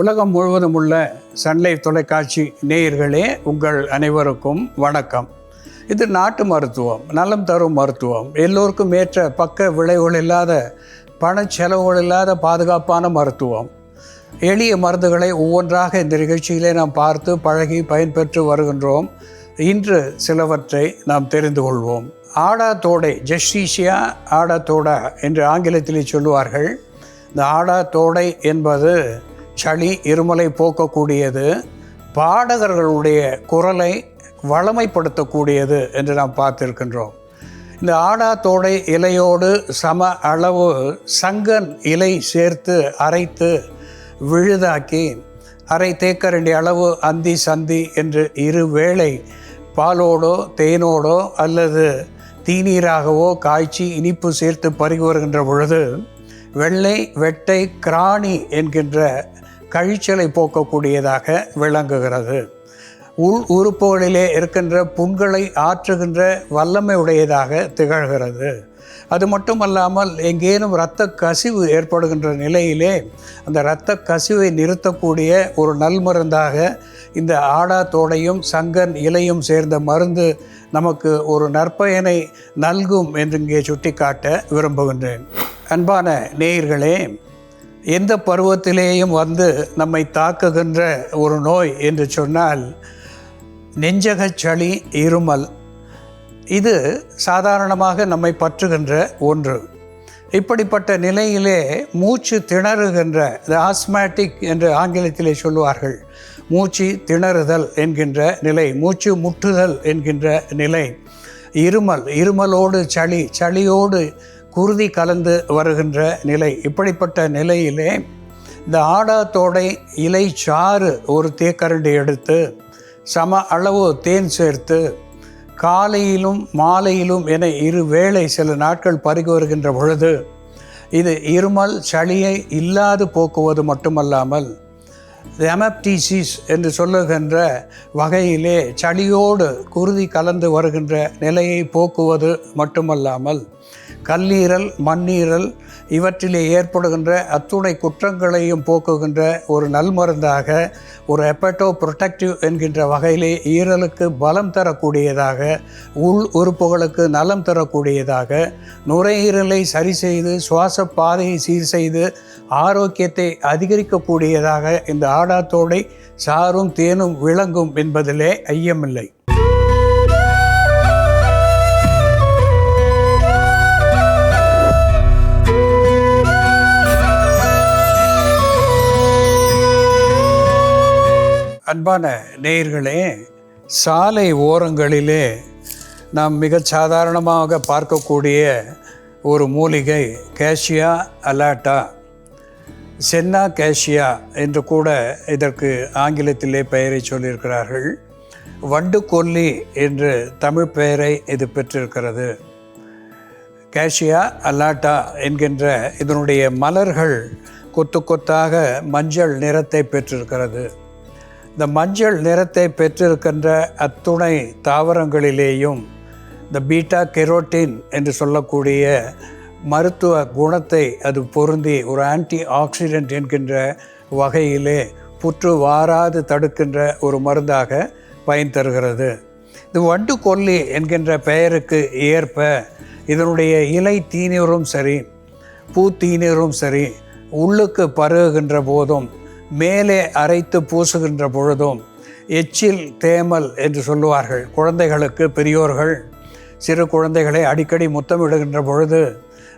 உலகம் முழுவதும் உள்ள சன்லைஃப் தொலைக்காட்சி நேயர்களே உங்கள் அனைவருக்கும் வணக்கம். இது நாட்டு மருத்துவம் நலம் தரும் மருத்துவம். எல்லோருக்கும் ஏற்ற பக்க விளைவுகள் இல்லாத பண செலவுகள் இல்லாத பாதுகாப்பான மருத்துவம். எளிய மருந்துகளை ஒவ்வொன்றாக இந்த நிகழ்ச்சியிலே நாம் பார்த்து பழகி பயன்பெற்று வருகின்றோம். இன்று சிலவற்றை நாம் தெரிந்து கொள்வோம். ஆடா தோடை ஜெஸ்டீஷியா ஆடா தோடா என்று ஆங்கிலத்திலே சொல்லுவார்கள். இந்த ஆடா தோடை என்பது சளி இருமலை போக்கக்கூடியது பாடகர்களுடைய குரலை வளமைப்படுத்தக்கூடியது என்று நாம் பார்த்திருக்கின்றோம். இந்த ஆடா தோடை இலையோடு சம அளவு சங்கன் இலை சேர்த்து அரைத்து விழுதாக்கி அரை தேக்கரண்டி அளவு அந்தி சந்தி என்று இரு வேளை பாலோடோ தேனோடோ அல்லது தீநீராகவோ காய்ச்சி இனிப்பு சேர்த்து பருகி வருகின்ற பொழுது வெள்ளை வெட்டை கிராணி என்கின்ற கழிச்சலை போக்கக்கூடியதாக விளங்குகிறது. உள் உறுப்புகளிலே இருக்கின்ற புண்களை ஆற்றுகின்ற வல்லமை உடையதாக திகழ்கிறது. அது மட்டுமல்லாமல் எங்கேனும் இரத்த கசிவு ஏற்படுகின்ற நிலையிலே அந்த இரத்த கசிவை நிறுத்தக்கூடிய ஒரு நல்மருந்தாக இந்த ஆடாத்தோடையும் சங்கன் இலையும் சேர்ந்த மருந்து நமக்கு ஒரு நற்பயனை நல்கும் என்று இங்கே சுட்டிக்காட்ட விரும்புகின்றேன். அன்பான நேயர்களே எந்த பருவத்திலேயும் வந்து நம்மை தாக்குகின்ற ஒரு நோய் என்று சொன்னால் நெஞ்சகச் சளி இருமல். இது சாதாரணமாக நம்மை பற்றுகின்ற ஒன்று. இப்படிப்பட்ட நிலையிலே மூச்சு திணறுகின்ற ஆஸ்மேட்டிக் என்று ஆங்கிலத்திலே சொல்லுவார்கள். மூச்சு திணறுதல் என்கின்ற நிலை மூச்சு முட்டுதல் என்கின்ற நிலை. இருமல் இருமலோடு சளி சளியோடு குருதி கலந்து வருகின்ற நிலை. இப்படிப்பட்ட நிலையிலே இந்த ஆடாத்தோடை இலை சாறு ஒரு தேக்கரண்டி எடுத்து சம அளவு தேன் சேர்த்து காலையிலும் மாலையிலும் என இரு வேளை சில நாட்கள் பருகி வருகின்ற பொழுது இது இருமல் சளியை இல்லாது போக்குவது மட்டுமல்லாமல் எமப்டிசிஸ் என்று சொல்லுகின்ற வகையிலே சளியோடு குருதி கலந்து வருகின்ற நிலையை போக்குவது மட்டுமல்லாமல் கல்லீரல் மண்ணீரல் இவற்றிலே ஏற்படுகின்ற அத்துணை குற்றங்களையும் போக்குகின்ற ஒரு நல்மருந்தாக ஒரு எப்பட்டோ ப்ரொடெக்டிவ் என்கின்ற வகையிலே ஈரலுக்கு பலம் தரக்கூடியதாக உள் உறுப்புகளுக்கு நலம் தரக்கூடியதாக நுரையீரலை சரி செய்து சுவாச பாதையை சீர் செய்து ஆரோக்கியத்தை அதிகரிக்கக்கூடியதாக இந்த ஆடாத்தோடை சாரும் தேனும் விளங்கும் என்பதிலே ஐயமில்லை. அன்பான நேயர்களே சாலை ஓரங்களிலே நாம் மிக சாதாரணமாக பார்க்கக்கூடிய ஒரு மூலிகை கேஷியா அலாட்டா. சென்னா கேஷியா என்று கூட இதற்கு ஆங்கிலத்திலே பெயரை சொல்லியிருக்கிறார்கள். வண்டு கொல்லி என்று தமிழ் பெயரை இது பெற்றிருக்கிறது. கேஷியா அலாட்டா என்கின்ற இதனுடைய மலர்கள் கொத்து கொத்தாக மஞ்சள் நிறத்தை பெற்றிருக்கிறது. இந்த மஞ்சள் நிறத்தை பெற்றிருக்கின்ற அத்துணை தாவரங்களிலேயும் இந்த பீட்டா கெரோட்டின் என்று சொல்லக்கூடிய மருத்துவ குணத்தை அது பொருந்தி ஒரு ஆன்டி ஆக்சிடென்ட் என்கின்ற வகையிலே புற்று வாராது தடுக்கின்ற ஒரு மருந்தாக பயன் தருகிறது. இது வண்டு கொல்லி என்கின்ற பெயருக்கு ஏற்ப இதனுடைய இலை தீநீரும் சரி பூ தீநீரும் சரி உள்ளுக்கு பருகுகின்ற போதும் மேலே அரைத்து பூசுகின்ற பொழுதும் எச்சில் தேமல் என்று சொல்லுவார்கள். குழந்தைகளுக்கு பெரியோர்கள் சிறு குழந்தைகளை அடிக்கடி முத்தமிடுகின்ற பொழுது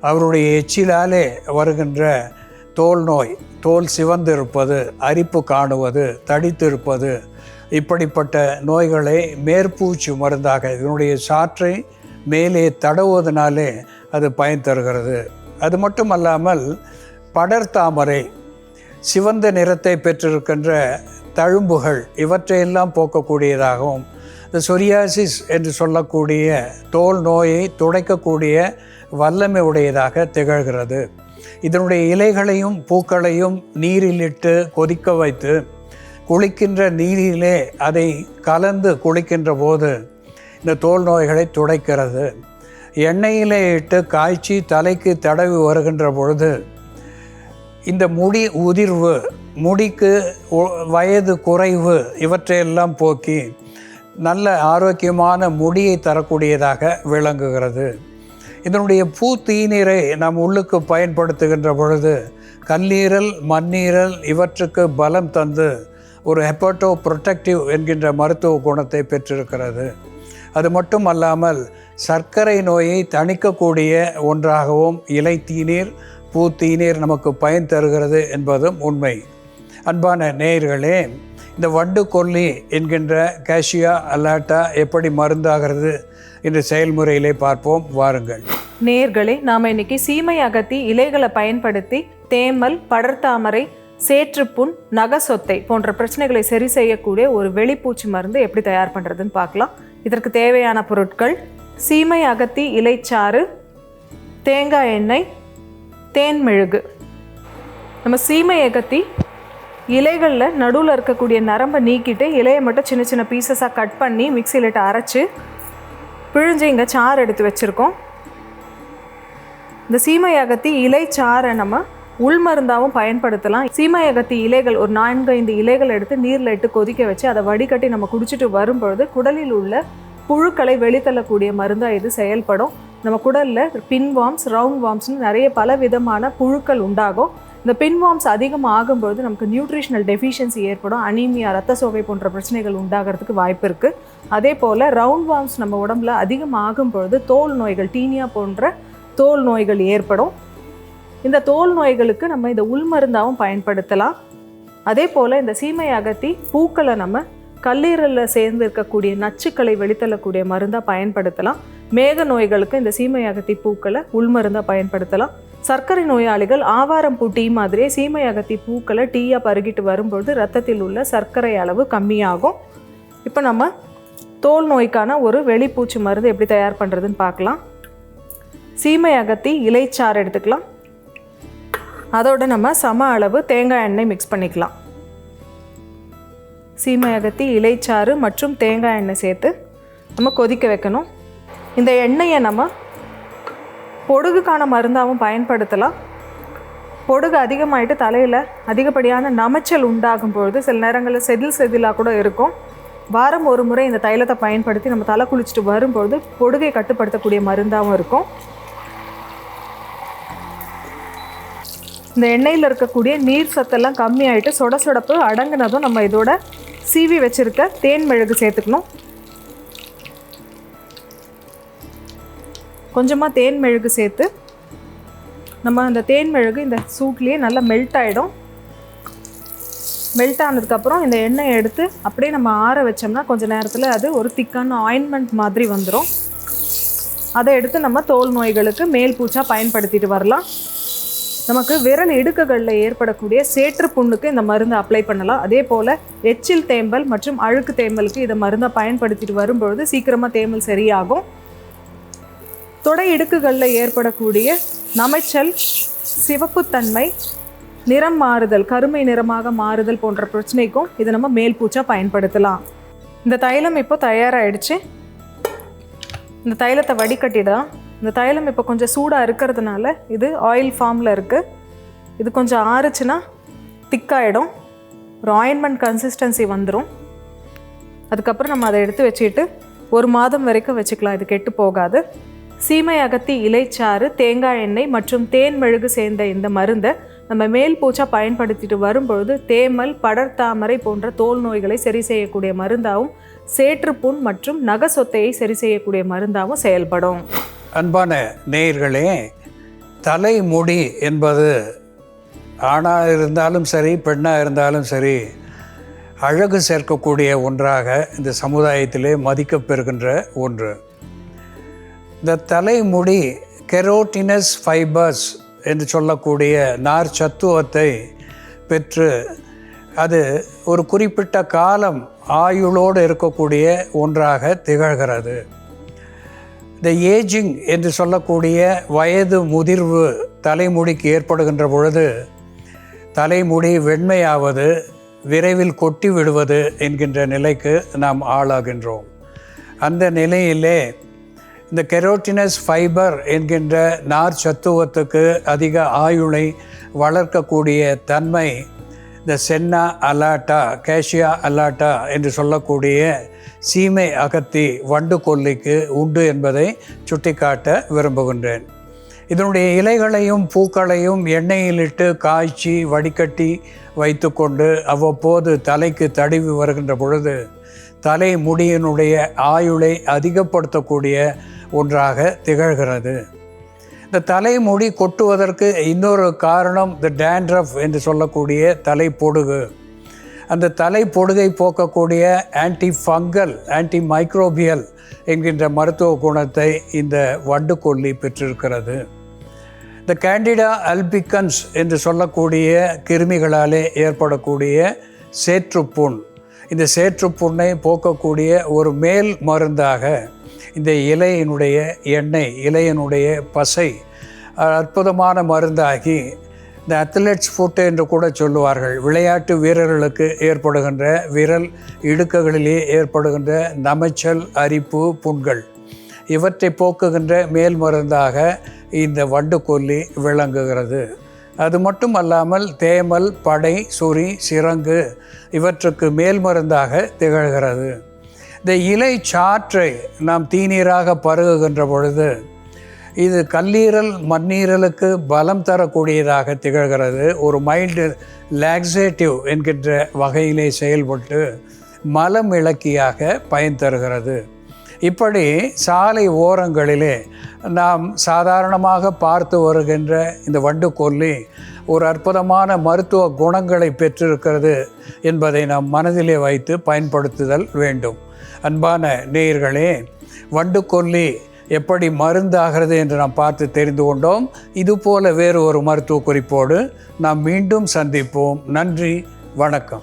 அவருடைய எச்சிலாலே வருகின்ற தோல் நோய் தோல் சிவந்திருப்பது அரிப்பு காணுவது தடித்திருப்பது இப்படிப்பட்ட நோய்களை மேற்பூச்சு மருந்தாக இதனுடைய சாற்றை மேலே தடவுவதனாலே அது பயன் தருகிறது. அது மட்டுமல்லாமல் படர்தாமரை சிவந்த நிறத்தை பெற்றிருக்கின்ற தழும்புகள் இவற்றையெல்லாம் போக்கக்கூடியதாகவும் இந்த சொரியாசிஸ் என்று சொல்லக்கூடிய தோல் நோயை துடைக்கக்கூடிய வல்லமை உடையதாக திகழ்கிறது. இதனுடைய இலைகளையும் பூக்களையும் நீரிலிட்டு கொதிக்க வைத்து குளிக்கின்ற நீரிலே அதை கலந்து குளிக்கின்ற போது இந்த தோல் நோய்களை துடைக்கிறது. எண்ணெயிலே இட்டு காய்ச்சி தலைக்கு தடவி வருகின்ற பொழுது இந்த முடி உதிர்வு முடிக்கு ஒ- வயது குறைவு இவற்றையெல்லாம் போக்கி நல்ல ஆரோக்கியமான முடியை தரக்கூடியதாக விளங்குகிறது. இதனுடைய பூ தீநீரை நாம் உள்ளுக்கு பயன்படுத்துகின்ற பொழுது கல்லீரல் மண்ணீரல் இவற்றுக்கு பலம் தந்து ஒரு ஹெப்பட்டோ ப்ரொட்டக்டிவ் என்கின்ற மருத்துவ குணத்தை பெற்றிருக்கிறது. அது மட்டும் அல்லாமல் சர்க்கரை நோயை தணிக்கக்கூடிய ஒன்றாகவும் இலை தீநீர் பூ தீநீர் நமக்கு பயன் தருகிறது என்பதும் உண்மை. அன்பான நேயர்களே இந்த வண்டு கொல்லி என்கின்ற கேஷியா அலாட்டா எப்படி மருந்தாகிறது என்ற செயல்முறையிலே பார்ப்போம் வாருங்கள். நேர்களே நாம் இன்னைக்கு சீமை அகத்தி இலைகளை பயன்படுத்தி தேமல் படர்தாமரை சேற்றுப்புண் நகசொத்தை போன்ற பிரச்சனைகளை சரி செய்யக்கூடிய ஒரு வெளிப்பூச்சி மருந்து எப்படி தயார் பண்ணுறதுன்னு பார்க்கலாம். இதற்கு தேவையான பொருட்கள் சீமை அகத்தி இலைச்சாறு தேங்காய் எண்ணெய் தேன் மெழுகு நம்ம சீமை அகத்தி இலைகளில் நடுவில் இருக்கக்கூடிய நரம்பை நீக்கிட்டு இலையை மட்டும் சின்ன சின்ன பீசஸாக கட் பண்ணி மிக்சியில் அரைச்சி அரைச்சு பிழிஞ்சு இங்கே சாறு எடுத்து வச்சுருக்கோம். இந்த சீமையகத்தி இலை சாறை நம்ம உள்மருந்தாகவும் பயன்படுத்தலாம். சீமையகத்தி இலைகள் ஒரு நான்கு ஐந்து இலைகள் எடுத்து நீரில் இட்டு கொதிக்க வச்சு அதை வடிகட்டி நம்ம குடிச்சிட்டு வரும்பொழுது குடலில் உள்ள புழுக்களை வெளித்தள்ளக்கூடிய மருந்தாக இது செயல்படும். நம்ம குடலில் பின்வாம்ஸ் ரவுண்ட் வார்ம்ஸ்னு நிறைய பல விதமான புழுக்கள் உண்டாகும். இந்த பின்வார்ம்ஸ் அதிகமாக ஆகும்பொழுது நமக்கு நியூட்ரிஷனல் டெஃபிஷியன்சி ஏற்படும். அனீமியா ரத்த சோகை போன்ற பிரச்சனைகள் உண்டாகிறதுக்கு வாய்ப்பு இருக்குது அதே போல் ரவுண்ட் வார்ம்ஸ் நம்ம உடம்புல அதிகமாகும் பொழுது தோல் நோய்கள் டீனியா போன்ற தோல் நோய்கள் ஏற்படும். இந்த தோல் நோய்களுக்கு நம்ம இதை உள்மருந்தாகவும் பயன்படுத்தலாம். அதே போல் இந்த சீமை அகத்தி பூக்களை நம்ம கல்லீரலில் சேர்ந்து இருக்கக்கூடிய நச்சுக்களை வெளித்தள்ளக்கூடிய மருந்தாக பயன்படுத்தலாம். மேக நோய்களுக்கு இந்த சீமை அகத்தி பூக்களை உள்மருந்தாக பயன்படுத்தலாம். சர்க்கரை நோயாளிகள் ஆவாரம் பூ டீ மாதிரியே சீமை அகத்தி பூக்களை டீயாக பருகிட்டு வரும்பொழுது ரத்தத்தில் உள்ள சர்க்கரை அளவு கம்மியாகும். இப்போ நம்ம தோல் நோய்க்கான ஒரு வெளிப்பூச்சி மருந்து எப்படி தயார் பண்ணுறதுன்னு பார்க்கலாம். சீமை அகத்தி இலைச்சாறு எடுத்துக்கலாம். அதோட நம்ம சம அளவு தேங்காய் எண்ணெய் மிக்ஸ் பண்ணிக்கலாம். சீமை அகத்தி இலைச்சாறு மற்றும் தேங்காய் எண்ணெய் சேர்த்து நம்ம கொதிக்க வைக்கணும். இந்த எண்ணெயை நம்ம பொடுகுக்கான மருந்தாகவும் பயன்படுத்தலாம். பொடுகு அதிகமாயிட்டு தலையில் அதிகப்படியான நமைச்சல் உண்டாகும் பொழுது சில நேரங்களில் செதில் செதிலாக கூட இருக்கும். வாரம் ஒரு முறை இந்த தைலத்தை பயன்படுத்தி நம்ம தலை குளிச்சுட்டு வரும்பொழுது பொடுகை கட்டுப்படுத்தக்கூடிய மருந்தாகவும் இருக்கும். இந்த எண்ணெயில் இருக்கக்கூடிய நீர் சத்தெல்லாம் கம்மியாயிட்டு சொட சொடப்பு அடங்கினதும் நம்ம இதோட சீவி வச்சுருக்க தேன் மெழுகு சேர்த்துக்கணும். கொஞ்சமாக தேன் மெழுகு சேர்த்து நம்ம அந்த தேன் மெழுகு இந்த சூட்லேயே நல்லா மெல்ட் ஆகிடும் மெல்ட் ஆனதுக்கப்புறம் இந்த எண்ணெயை எடுத்து அப்படியே நம்ம ஆற வச்சோம்னா கொஞ்சம் நேரத்தில் அது ஒரு திக்கான ஆயின்மெண்ட் மாதிரி வந்துடும் அதை எடுத்து நம்ம தோல் நோய்களுக்கு மேல் பூச்சா பயன்படுத்திட்டு வரலாம். நமக்கு விரல் இடுக்குகளில் ஏற்படக்கூடிய சேற்று புண்ணுக்கு இந்த மருந்தை அப்ளை பண்ணலாம். அதே போல் எச்சில் தேம்பல் மற்றும் அழுக்கு தேம்பலுக்கு இதை மருந்தை பயன்படுத்திட்டு வரும்பொழுது சீக்கிரமாக தேமல் சரியாகும். தொடை இடுக்குகளில் ஏற்படக்கூடிய நமைச்சல் சிவப்புத்தன்மை நிறம் மாறுதல் கருமை நிறமாக மாறுதல் போன்ற பிரச்சனைக்கும் இதை நம்ம மேல் பூச்சா பயன்படுத்தலாம். இந்த தைலம் இப்போ தயாராகிடுச்சு இந்த தைலத்தை வடிகட்டிடலாம் இந்த தைலம் இப்போ கொஞ்சம் சூடாக இருக்கிறதுனால இது ஆயில் ஃபார்மில் இருக்குது இது கொஞ்சம் ஆறுச்சுன்னா திக்காயிடும். ஒரு ஆயின்மெண்ட் கன்சிஸ்டன்சி வந்துடும் அதுக்கப்புறம் நம்ம அதை எடுத்து வச்சுக்கிட்டு ஒரு மாதம் வரைக்கும் வச்சுக்கலாம். இது கெட்டு போகாது. சீமை அகத்தி இலைச்சாறு தேங்காய் எண்ணெய் மற்றும் தேன் மெழுகு சேர்ந்த இந்த மருந்தை நம்ம மேல் பூச்சா பயன்படுத்திட்டு வரும்பொழுது தேமல் படர்தாமரை போன்ற தோல் நோய்களை சரி செய்யக்கூடிய மருந்தாகவும் சேற்றுப்புண் மற்றும் நகசொத்தையை சரி செய்யக்கூடிய மருந்தாகவும் செயல்படும். அன்பான நேயர்களே தலைமுடி என்பது ஆணாக இருந்தாலும் சரி பெண்ணாக இருந்தாலும் சரி அழகு சேர்க்கக்கூடிய ஒன்றாக இந்த சமுதாயத்திலே மதிக்கப்பெறுகின்ற ஒன்று. இந்த தலைமுடி கெரோட்டினஸ் ஃபைபர்ஸ் என்று சொல்லக்கூடிய நார் சத்துவத்தை பெற்று அது ஒரு குறிப்பிட்ட காலம் ஆயுளோடு இருக்கக்கூடிய ஒன்றாக திகழ்கிறது. இந்த ஏஜிங் என்று சொல்லக்கூடிய வயது முதிர்வு தலைமுடிக்கு ஏற்படுகின்ற பொழுது தலைமுடி வெண்மையாவது விரைவில் கொட்டி விடுவது என்கின்ற நிலைக்கு நாம் ஆளாகின்றோம். அந்த நிலையிலே இந்த கெரோட்டினஸ் ஃபைபர் என்கின்ற நார் சத்துவத்துக்கு அதிக ஆயுளை வளர்க்கக்கூடிய தன்மை இந்த சென்னா அலாட்டா கேஷியா அலாட்டா என்று சொல்லக்கூடிய சீமை அகத்தி வண்டு கொல்லிக்கு உண்டு என்பதை சுட்டிக்காட்ட விரும்புகின்றேன். இதனுடைய இலைகளையும் பூக்களையும் எண்ணெயிலிட்டு காய்ச்சி வடிகட்டி வைத்துக்கொண்டு அவ்வப்போது தலைக்கு தடவி வருகின்ற பொழுது தலை முடியினுடைய ஆயுளை அதிகப்படுத்தக்கூடிய ஒன்றாக திகழ்கிறது. இந்த தலைமுடி கொட்டுவதற்கு இன்னொரு காரணம் த டேண்ட்ரஃப் என்று சொல்லக்கூடிய தலைப்பொடுகு. அந்த தலைப்பொடுகை போக்கக்கூடிய ஆன்டி ஃபங்கல் ஆன்டி மைக்ரோபியல் என்கின்ற மருத்துவ குணத்தை இந்த வண்டுக்கொல்லி பெற்றிருக்கிறது. இந்த கேண்டிடா அல்பிகன்ஸ் என்று சொல்லக்கூடிய கிருமிகளாலே ஏற்படக்கூடிய சேற்றுப்புண். இந்த சேற்றுப்புண்ணை போக்கக்கூடிய ஒரு மேல் மருந்தாக இந்த இலையினுடைய எண்ணெய் இலையினுடைய பசை அற்புதமான மருந்தாகி இந்த அத்லெட்ஸ் ஃபுட்டு என்று கூட சொல்லுவார்கள். விளையாட்டு வீரர்களுக்கு ஏற்படுகின்ற விரல் இடுக்குகளிலே ஏற்படுகின்ற நமைச்சல் அரிப்பு புண்கள் இவற்றை போக்குகின்ற மேல் மருந்தாக இந்த வண்டுக்கொல்லி விளங்குகிறது. அது மட்டும் அல்லாமல் தேமல் படை சொறி சிரங்கு இவற்றுக்கு மேல் மருந்தாக திகழ்கிறது. இந்த இலை சாற்றை நாம் தீநீராக பருகுகின்ற பொழுது இது கல்லீரல் மண்ணீரலுக்கு பலம் தரக்கூடியதாக திகழ்கிறது. ஒரு மைல்டு லாக்ஸேட்டிவ் என்கின்ற வகையிலே செயல்பட்டு மலம் இலக்கியாக பயன் தருகிறது. இப்படி சாலை ஓரங்களிலே நாம் சாதாரணமாக பார்த்து வருகின்ற இந்த வண்டுக்கொல்லி ஒரு அற்புதமான மருத்துவ குணங்களை பெற்றிருக்கிறது என்பதை நாம் மனதிலே வைத்து பயன்படுத்துதல் வேண்டும். அன்பான நேயர்களே வண்டுக்கொல்லி எப்படி மருந்தாகிறது என்று நாம் பார்த்து தெரிந்து கொண்டோம். இதுபோல வேறு ஒரு மருத்துவ குறிப்போடு நாம் மீண்டும் சந்திப்போம். நன்றி வணக்கம்.